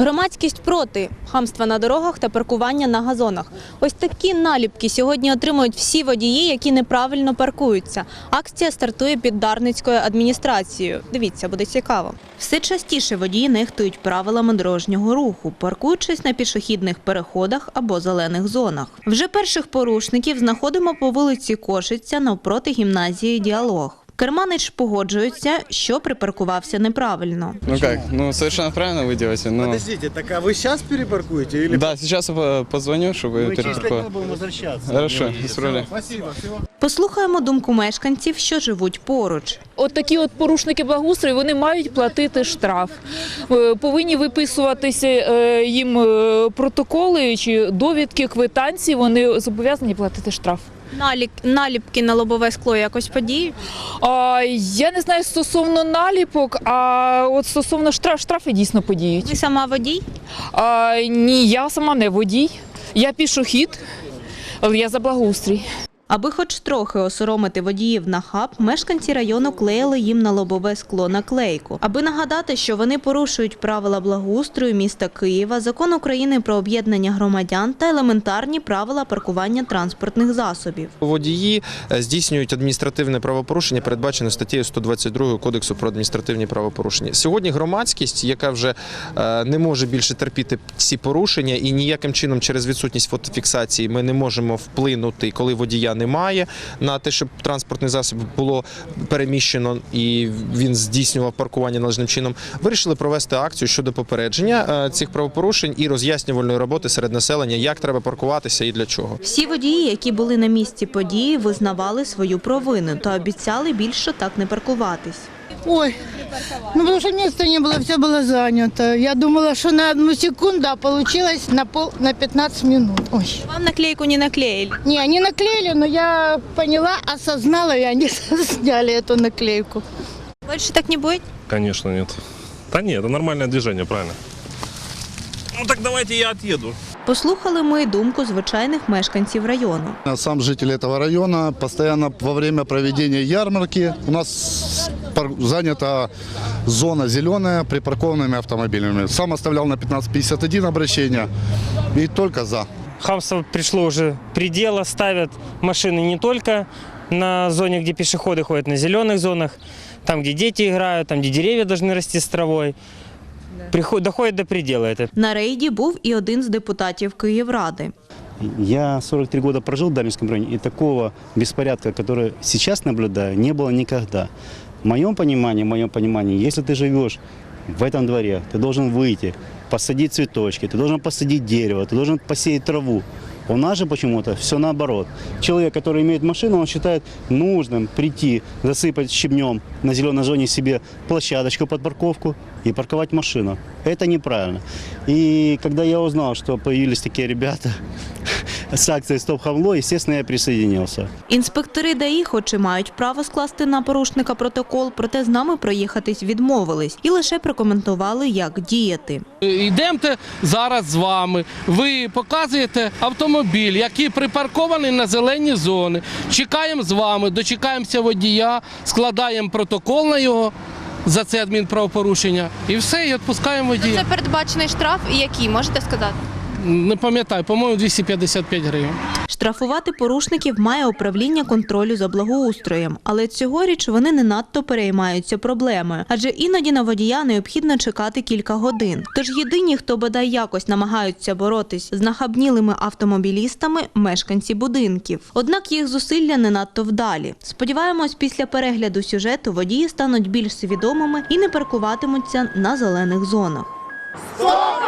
Громадськість проти хамства на дорогах та паркування на газонах. Ось такі наліпки сьогодні отримують всі водії, які неправильно паркуються. Акція стартує під Дарницькою адміністрацією. Дивіться, буде цікаво. Все частіше водії нехтують правилами дорожнього руху, паркуючись на пішохідних переходах або зелених зонах. Вже перших порушників знаходимо по вулиці Кошиця навпроти гімназії Діалог. Керманич погоджується, що припаркувався неправильно. Ну как, ну совершенно правильно вы делаете, но... Подождите, так а вы сейчас перепаркуете или Да, сейчас я по- позвоню, чтобы мы через пять перепарковать. минут будем возвращаться? Хорошо, без проблем. Спасибо, всего Послухаємо думку мешканців, що живуть поруч. От такі от порушники благоустрою вони мають платити штраф. Е, Повинні виписуватися е, їм е, протоколи чи довідки, квитанції. Вони зобов'язані платити штраф. Налік, наліпки на лобове скло якось подіють? А, я не знаю стосовно наліпок, а от стосовно штраф, штрафи дійсно подіють. Ви сама водій? А, ні, я сама не водій, я пішохід, але я за благоустрій. Аби хоч трохи осоромити водіїв на хаб, мешканці району клеїли їм на лобове скло наклейку. Аби нагадати, що вони порушують правила благоустрою міста Києва, закон України про об'єднання громадян та елементарні правила паркування транспортних засобів. Водії е, здійснюють адміністративне правопорушення, передбачене статтею 122 Кодексу про адміністративні правопорушення. Сьогодні громадськість, яка вже е, не може більше терпіти ці порушення, і ніяким чином через відсутність фотофіксації ми не можемо вплинути, коли водія немає, на те, щоб транспортний засіб було переміщено і він здійснював паркування належним чином. Вирішили провести акцію щодо попередження е, цих правопорушень і роз'яснювальної роботи серед населення, як треба паркуватися і для чого. Всі водії, які були на місці події, визнавали свою провину та обіцяли більше так не паркуватись. Ой, ну потому что места не было, все было занято. Я думала, что на одну секунду, а получилось на, пол, на 15 минут. Ой. Вам наклейку не наклеїли. Не, они наклеили, но я поняла, осознала, и они сняли эту наклейку. Більше так не буде? Конечно, нет. Да нет, это нормальное движение, правильно. Ну так давайте я отъеду. Послухали ми й думку звичайних мешканців району. Сам житель этого района постоянно во время проведения ярмарки у нас пар- занята зона зеленая припаркованными автомобилями. Сам оставлял на 1551 обращение и только за. Хамство пришло уже предела, ставят машины не только на зоне, где пешеходы ходят, на зеленых зонах, там, где дети играют, там, где деревья должны расти с травой. Приход, доходит до предела это. На рейді був і один з депутатів Київради. Я 43 года прожил в Дарницком районе, и такого беспорядка, который сейчас наблюдаю, не было никогда. В моем понимании, в моем понимании, если ты живешь в этом дворе, ты должен выйти, посадить цветочки, ты должен посадить дерево, ты должен посеять траву. У нас же почему-то все наоборот. Человек, который имеет машину, он считает нужным прийти, засыпать щебнем на зеленой зоне себе площадочку под парковку и парковать машину. Это неправильно. И когда я узнал, что появились такие ребята с акцией «Стоп хамло», естественно, я присоединился. Інспектори ДАІ, хоч і мають право скласти на порушника протокол, проте з нами проїхатись відмовились і лише прокоментували, як діяти. Йдемте зараз з вами. Ви показуєте автомобіль, який припаркований на зелені зони. Чекаємо з вами, дочекаємося водія, складаємо протокол на його за це адмінправопорушення і все, і відпускаємо водія. передбачений штраф і який, можете сказати? Не пам'ятаю, по-моєму, 255 гривень. Штрафувати порушників має управління контролю за благоустроєм, але цьогоріч вони не надто переймаються проблемою, адже іноді на водія необхідно чекати кілька годин. Тож єдині, хто бодай якось намагаються боротись з нахабнілими автомобілістами, мешканці будинків. Однак їх зусилля не надто вдалі. Сподіваємось, після перегляду сюжету водії стануть більш свідомими і не паркуватимуться на зелених зонах. Стоп!